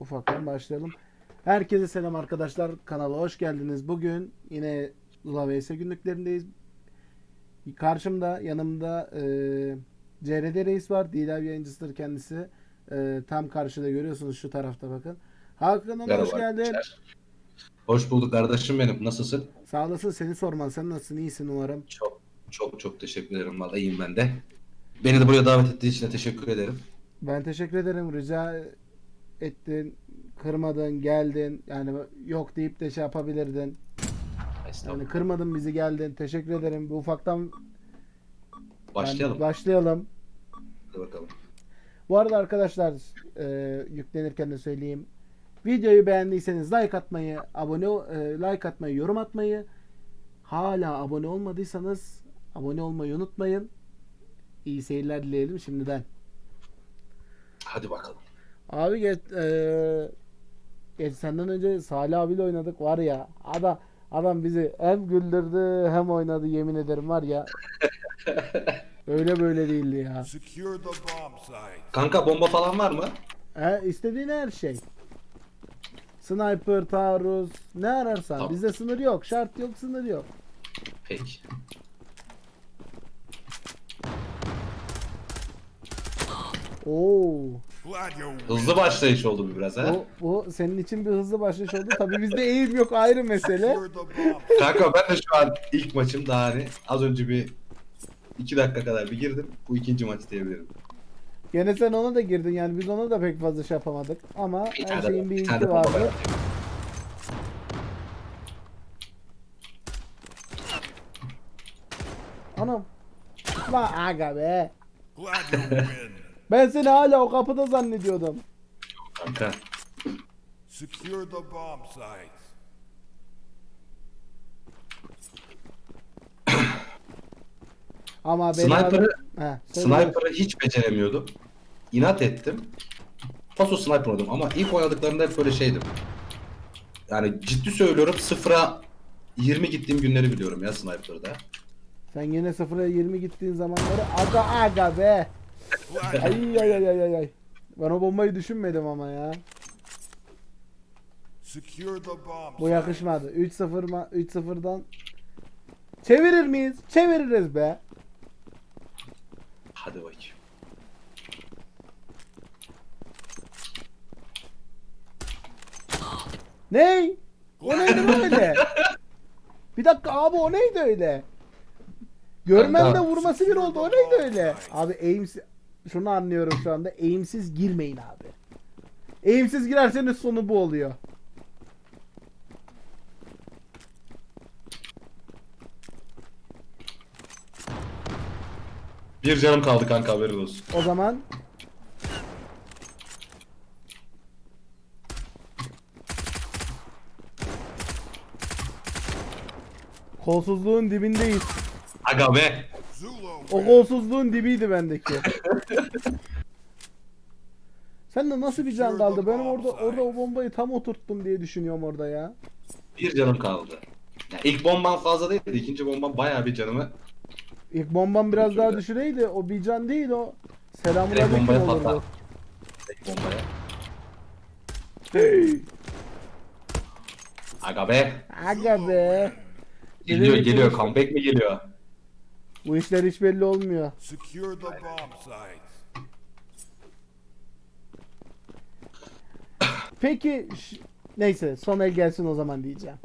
ufaktan başlayalım. Herkese selam arkadaşlar. Kanala hoş geldiniz. Bugün yine Zula vs günlüklerindeyiz. Karşımda yanımda e, CRD Reis var. Dilav yayıncısıdır kendisi. E, tam karşıda görüyorsunuz şu tarafta bakın. Hakan Hanım hoş geldin. arkadaşlar. Hoş bulduk kardeşim benim. Nasılsın? Sağ olasın seni sorman. Sen nasılsın? İyisin umarım. Çok çok çok teşekkür ederim. Vallahi iyiyim ben de. Beni de buraya davet ettiği için de teşekkür ederim. Ben teşekkür ederim. Rica ettin. Kırmadın, geldin. Yani yok deyip de şey yapabilirdin. Yani kırmadın bizi geldin. Teşekkür ederim. Bu ufaktan Başlayalım. yani başlayalım. Hadi bakalım. Bu arada arkadaşlar e, yüklenirken de söyleyeyim. Videoyu beğendiyseniz like atmayı, abone e, like atmayı, yorum atmayı, hala abone olmadıysanız abone olmayı unutmayın. İyi seyirler dileyelim şimdiden. Hadi bakalım. Abi geç, e, geç senden önce Salih abiyle oynadık var ya adam adam bizi hem güldürdü hem oynadı yemin ederim var ya. Öyle böyle değildi ya. Kanka bomba falan var mı? He, istediğin her şey. Sniper, taarruz, ne ararsan. Tamam. Bizde sınır yok. Şart yok, sınır yok. Peki. Oo. Hızlı başlayış oldu bu biraz ha. Bu, bu senin için bir hızlı başlayış oldu. Tabii bizde eğim yok ayrı mesele. Kanka ben de şu an ilk maçım daha hani az önce bir iki dakika kadar bir girdim. Bu ikinci maç diyebilirim. Gene sen ona da girdin yani biz ona da pek fazla şey yapamadık. Ama Bir her tane, şeyin bir bir tane ilki vardı. var. Anam. La aga be. Glad you win. Ben seni hala o kapıda zannediyordum. Kanka. Secure the bomb site. Ama beni Sniper'ı He, söyle. Sniper'ı hiç beceremiyordum. İnat ettim. Paso sniper oldum ama ilk oynadıklarında hep böyle şeydim. Yani ciddi söylüyorum sıfıra 20 gittiğim günleri biliyorum ya sniper'da. Sen yine 0'a 20 gittiğin zamanları aga aga be. Ay ay ay ay ay ay. Ben o bombayı düşünmedim ama ya. secure the bomb Bu yakışmadı. 3-0 ma 3-0'dan çevirir miyiz? Çeviririz be. Hadi bakayım. Ney? O neydi böyle? Bir dakika abi o neydi öyle? Görmem de Kanka. vurması bir oldu. O neydi öyle? Abi aimsiz şunu anlıyorum şu anda. Aimsiz girmeyin abi. Aimsiz girerseniz sonu bu oluyor. Bir canım kaldı kanka haberin olsun. O zaman Kolsuzluğun dibindeyiz. Aga be. O win. kolsuzluğun dibiydi bendeki. Sen de nasıl bir can kaldı? Benim orada orada o bombayı tam oturttum diye düşünüyorum orada ya. Bir canım kaldı. Ya ilk bomban fazla değildi. ikinci bomban bayağı bir canımı İlk bombam biraz daha düşüreydi. O bir can değil o. Selamun Direkt aleyküm bombaya olurdu. patlar. tek bombaya. Aga be. Aga be. Geliyor geliyor. Comeback mi geliyor? Bu işler hiç belli olmuyor. Secure the bomb site. Peki neyse son el gelsin o zaman diyeceğim.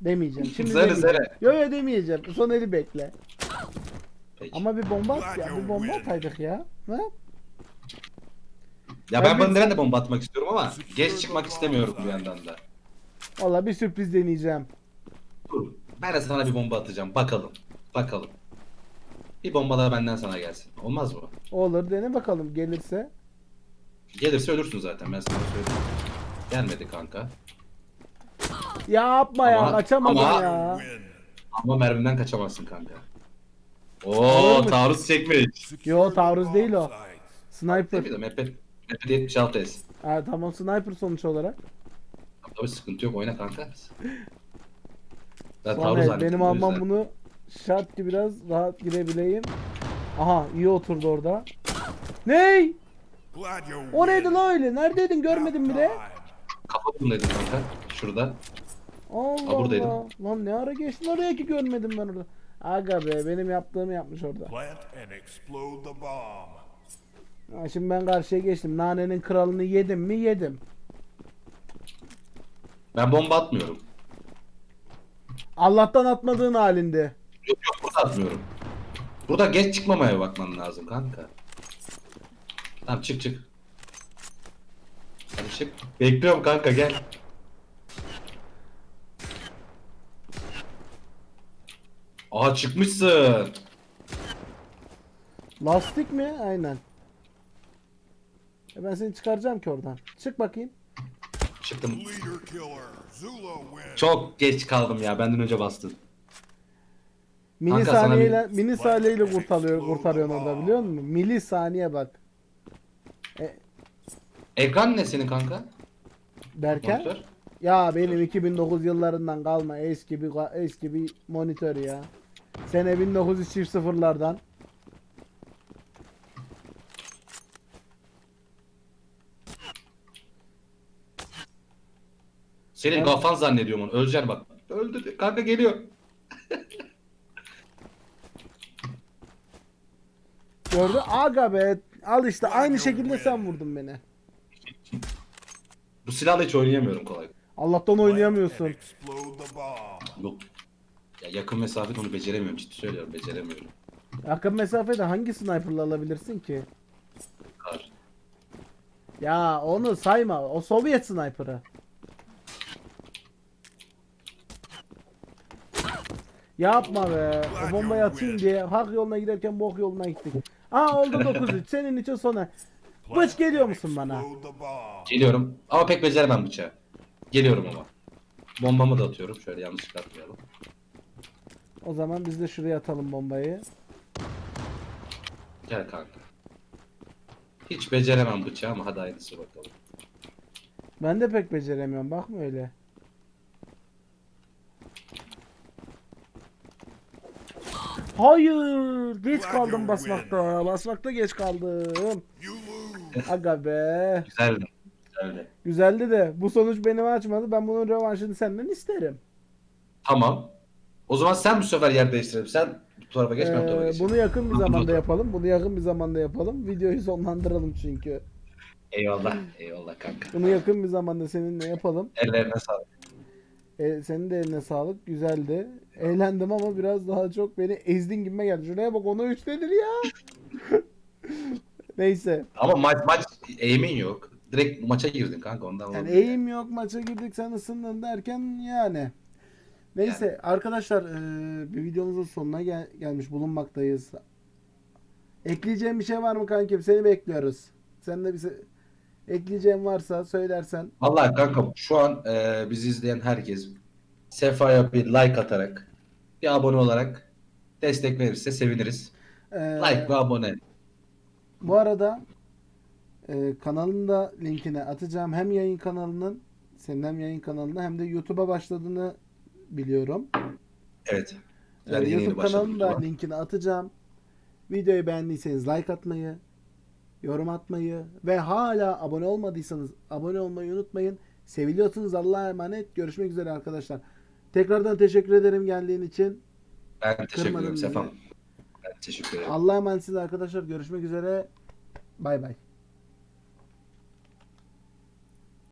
Demeyeceğim. Şimdi Zere demeyeceğim. zere. Yo yo demeyeceğim. Son eli bekle. Peki. Ama bir bomba at ya. Bir bomba ataydık ya. Ha? Ya Ben bundan de bomba atmak istiyorum ama geç çıkmak istemiyorum bir yandan da. Valla bir sürpriz deneyeceğim. Dur. Ben de sana bir bomba atacağım. Bakalım. Bakalım. Bir bomba da benden sana gelsin. Olmaz mı? Olur dene bakalım gelirse. Gelirse ölürsün zaten ben sana söyleyeyim. Gelmedi kanka. Yapma ya Ama- ama- ya. Ama mermiden kaçamazsın kanka. Oo taarruz çekmiş. Yo, taarruz değil o. site. Sniper. De MP, MP 76 S. Ha, tamam sniper sonuç olarak. Tabii sıkıntı yok oyna kanka. Ben Son taarruz Benim o almam bunu şart ki biraz rahat girebileyim. Aha iyi oturdu orada. Ney? O neydi la öyle? Neredeydin görmedim bile. Kafa bundaydım kanka. Şurada. Allah Ha, buradaydım. Allah. Lan ne ara geçtin oraya ki görmedim ben orada. Aga be benim yaptığımı yapmış orada. Ha, şimdi ben karşıya geçtim. Nanenin kralını yedim mi yedim. Ben bomba atmıyorum. Allah'tan atmadığın halinde. Yok yok burada atmıyorum. Burada geç çıkmamaya bakman lazım kanka. Tamam çık çık. Hadi çık. Bekliyorum kanka gel. Aha çıkmışsın. Lastik mi? Aynen. E ben seni çıkaracağım ki oradan. Çık bakayım. Çıktım. Çok geç kaldım ya. Benden önce bastın. Mini Kanka sana saniyeyle mini saniyeyle kurtarıyor kurtarıyorsun orada biliyor musun? Mili saniye bak. Ekran ne senin kanka? Derken Monitör. ya benim 2009 yıllarından kalma eski bir eski bir monitör ya. Sene 1900'lardan. Senin kafan zannediyorum onu. Öleceksin bak. Öldü. Kanka geliyor. Gördün? Aga be. Al işte aynı şekilde sen vurdun beni. Bu silahla hiç oynayamıyorum kolay. Allah'tan oynayamıyorsun. Yok. Ya yakın mesafede onu beceremiyorum. Ciddi söylüyorum beceremiyorum. Yakın mesafede hangi sniper'la alabilirsin ki? Kar. Ya onu sayma. O Sovyet sniper'ı. Yapma be. O bombayı atayım diye hak yoluna giderken bok yoluna gittik. Aa oldu 9-3. Senin için sona. Bıç geliyor musun bana? Geliyorum. Ama pek beceremem bıçağı. Geliyorum ama. Bombamı da atıyorum. Şöyle yanlış atmayalım. O zaman biz de şuraya atalım bombayı. Gel kanka. Hiç beceremem bıçağı ama hadi aynısı bakalım. Ben de pek beceremiyorum. Bakma öyle. Hayır. Geç kaldım basmakta. Basmakta geç kaldım. Aga be. Güzeldi. Güzeldi. Güzeldi de bu sonuç beni açmadı. Ben bunun rövanşını senden isterim. Tamam. O zaman sen bu sefer yer değiştirelim. Sen bu tarafa geç ben bu tarafa Ee, geçeyim. bunu yakın bir zamanda yapalım. Bunu yakın bir zamanda yapalım. Videoyu sonlandıralım çünkü. Eyvallah. Eyvallah kanka. Bunu yakın bir zamanda seninle yapalım. Ellerine sağlık. E, senin de eline sağlık. Güzeldi. Eğlendim ama biraz daha çok beni ezdin gibime geldi. Şuraya bak ona 3 nedir ya? Neyse. Ama maç maç eğimin yok. Direkt maça girdin kanka ondan Yani olabilir. eğim yok maça girdik sen ısındın derken yani. Neyse arkadaşlar e, bir videomuzun sonuna gel- gelmiş bulunmaktayız. Ekleyeceğim bir şey var mı kankim? Seni bekliyoruz. Sen de bize ekleyeceğin varsa söylersen. Vallahi kanka şu an e, bizi izleyen herkes Sefa'ya bir like atarak bir abone olarak destek verirse seviniriz. E, Like ve abone. Bu arada e, kanalın da linkini atacağım. Hem yayın kanalının senin hem yayın kanalında hem de YouTube'a başladığını biliyorum. Evet. Ee, yeni YouTube kanalının da linkini atacağım. Videoyu beğendiyseniz like atmayı, yorum atmayı ve hala abone olmadıysanız abone olmayı unutmayın. Seviliyorsunuz. Allah'a emanet. Görüşmek üzere arkadaşlar. Tekrardan teşekkür ederim geldiğin için. Ben teşekkür Kırmadın ederim bizi. Sefam. Ben teşekkür ederim. Allah'a emanetsiniz arkadaşlar. Görüşmek üzere. Bay bay.